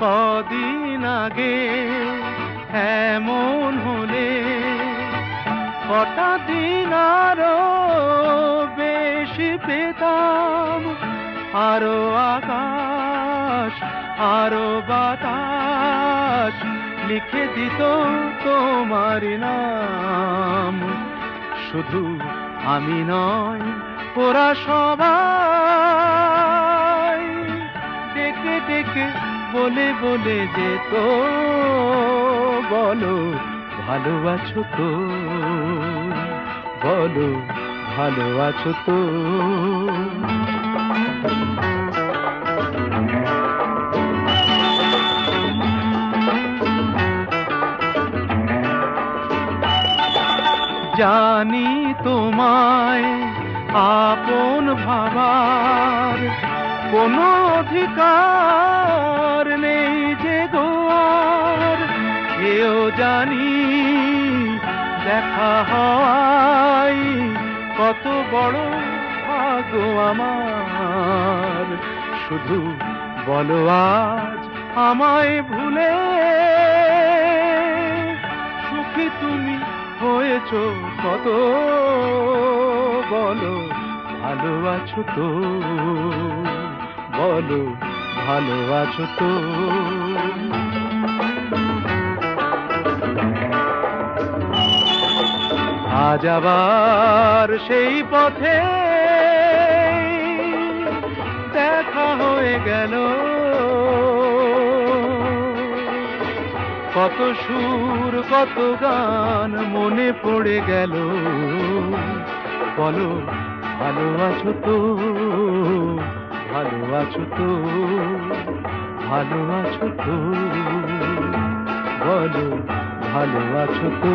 কদিন আগে এমন হলে কটা দিন আরও বেশি পেতাম। আরও আকাশ, আরও বাতাস লিখে দিত তোমার নাম। শুধু আমি নয়, ওরা সবাই ডেকে বলে বলে যেত বলো ভালো আছো তো, বলো ভালো আছো তো। জানি তোমায় আপন ভাবার কোনো অধিকার নেই যে গোয়ার কেউ জানি দেখা হয় কত বড় ভাগ্য আমার। শুধু বলো আজ আমায় ভুলে সুখী তুমি হয়েছ কত। বলো ভালো আছো তো। বলো, ভালো আছো তো? আজ আবার সেই পথে দেখা হয়ে গেল। কত সুর, কত গান মনে পড়ে গেল। বলো, ভালো আছো তো? ভালো আছো তো ভালো আছো তো। বলো ভালো আছো তো।